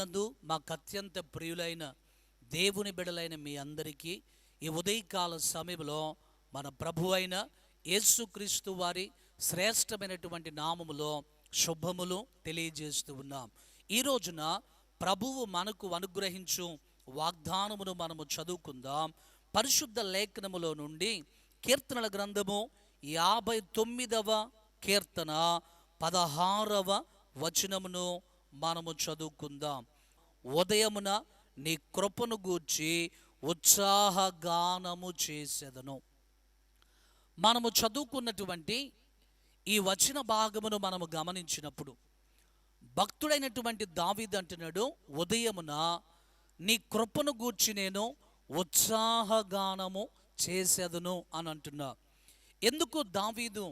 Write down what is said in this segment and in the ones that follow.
మాకు అత్యంత ప్రియులైన దేవుని బిడలైన మీ అందరికీ ఈ ఉదయకాల సమయంలో మన ప్రభు అయిన యేసుక్రీస్తు వారి శ్రేష్టమైనటువంటి నామములో శుభములు తెలియజేస్తూ ఉన్నాం. ఈ రోజున ప్రభువు మనకు అనుగ్రహించు వాగ్దానమును మనము చదువుకుందాం. పరిశుద్ధ లేఖనములో నుండి కీర్తనల గ్రంథము యాభై తొమ్మిదవ కీర్తన పదహారవ వచనమును మనము చదువుకుందాం. ఉదయమున నీ కృపను గూర్చి ఉత్సాహగానము చేసేదను. మనము చదువుకున్నటువంటి ఈ వచన భాగమును మనము గమనించినప్పుడు భక్తుడైనటువంటి దావీద్ అంటున్నాడు ఉదయమున నీ కృపను గూర్చి నేను ఉత్సాహగానము చేసేదను అని అంటున్నా ఎందుకు దావీదు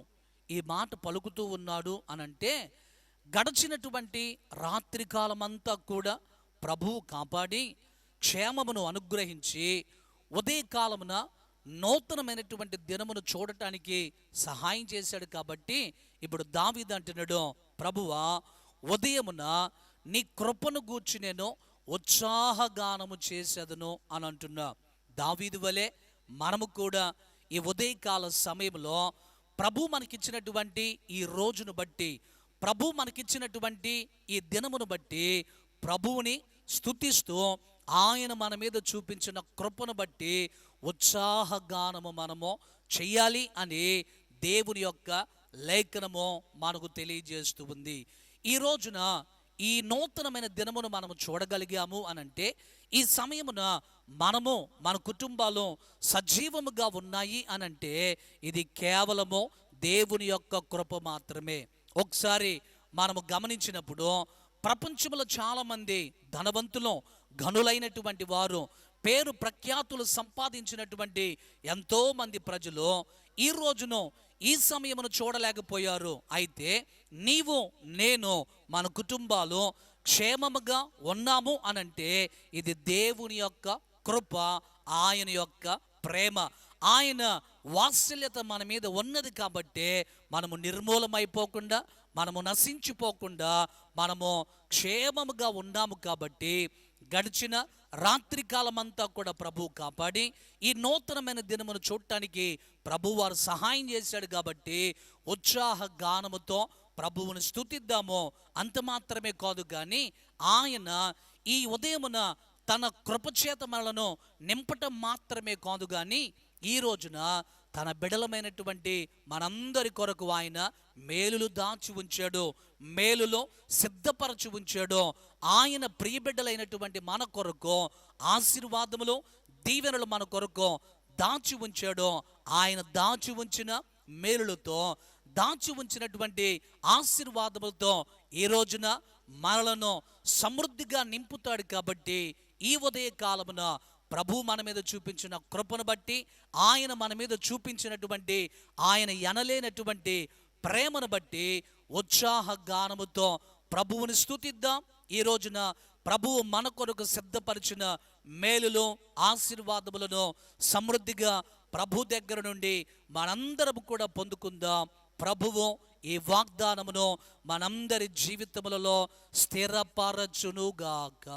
ఈ మాట పలుకుతూ ఉన్నాడు అనంటే గడచినటువంటి రాత్రికాలమంతా కూడా ప్రభువు కాపాడి క్షేమమును అనుగ్రహించి ఉదయకాలమున నూతనమైనటువంటి దినమును చూడటానికి సహాయం చేశాడు కాబట్టి ఇప్పుడు దావీదు అంటున్నాడు ప్రభువా ఉదయమున నీ కృపను గూర్చి నేను ఉత్సాహగానము చేసేదను అని అంటున్నా. దావీదు వలె మనము కూడా ఈ ఉదయకాల సమయంలో ప్రభు మనకిచ్చినటువంటి ఈ రోజును బట్టి ప్రభు మనకిచ్చినటువంటి ఈ దినమును బట్టి ప్రభువుని స్తుతిస్తూ ఆయన మన మీద చూపించిన కృపను బట్టి ఉత్సాహగానము మనము చెయ్యాలి అని దేవుని యొక్క లేఖనము మనకు తెలియజేస్తూ ఉంది. ఈ రోజున ఈ నూతనమైన దినమును మనము చూడగలిగాము అనంటే ఈ సమయమున మనము మన కుటుంబాలు సజీవముగా ఉన్నాయి అనంటే ఇది కేవలము దేవుని యొక్క కృప మాత్రమే. ఒకసారి మనము గమనించినప్పుడు ప్రపంచంలో చాలామంది ధనవంతులు ఘనులైనటువంటి వారు పేరు ప్రఖ్యాతులు సంపాదించినటువంటి ఎంతోమంది ప్రజలు ఈ రోజును ఈ సమయమును చూడలేకపోయారు. అయితే నీవు నేను మన కుటుంబాలు క్షేమముగా ఉన్నాము అనంటే ఇది దేవుని యొక్క కృప ఆయన యొక్క ప్రేమ. ఆయన వాత్సల్యత మన మీద ఉన్నది కాబట్టి మనము నిర్మూలమైపోకుండా మనము నశించిపోకుండా మనము క్షేమముగా ఉన్నాము కాబట్టి గడిచిన రాత్రి కాలమంతా కూడా ప్రభు కాపాడి ఈ నూతనమైన దినమును చూడటానికి ప్రభు వారు సహాయం చేశాడు కాబట్టి ఉత్సాహ గానముతో ప్రభువుని స్తుతిద్దాము. అంత మాత్రమే కాదు కానీ ఆయన ఈ ఉదయమున తన కృపచేత మనలను నింపటం మాత్రమే కాదు కానీ ఈ రోజున తన బిడలమైనటువంటి మనందరి కొరకు ఆయన మేలులు దాచి ఉంచాడు మేలులో సిద్ధపరచి ఉంచాడు. ఆయన ప్రియబిడ్డలైనటువంటి మన కొరకు ఆశీర్వాదములు దీవెనలు మన కొరకు దాచి ఉంచాడు. ఆయన దాచి ఉంచిన మేలులతో దాచి ఉంచినటువంటి ఆశీర్వాదములతో ఈ రోజున మనలను సమృద్ధిగా నింపుతాడు కాబట్టి ఈ ఉదయ కాలమున ప్రభు మన మీద చూపించిన కృపను బట్టి ఆయన మన మీద చూపించినటువంటి ఆయన ఎనలేనటువంటి ప్రేమను బట్టి ఉత్సాహ గానముతో ప్రభువుని స్థుతిద్దాం ఈ రోజున ప్రభువు మన కొరకు సిద్ధపరిచిన మేలులు ఆశీర్వాదములను సమృద్ధిగా ప్రభు దగ్గర నుండి మనందరం కూడా పొందుకుందాం. ప్రభువు ఈ వాగ్దానమును మనందరి జీవితములలో స్థిరపరచునుగాక.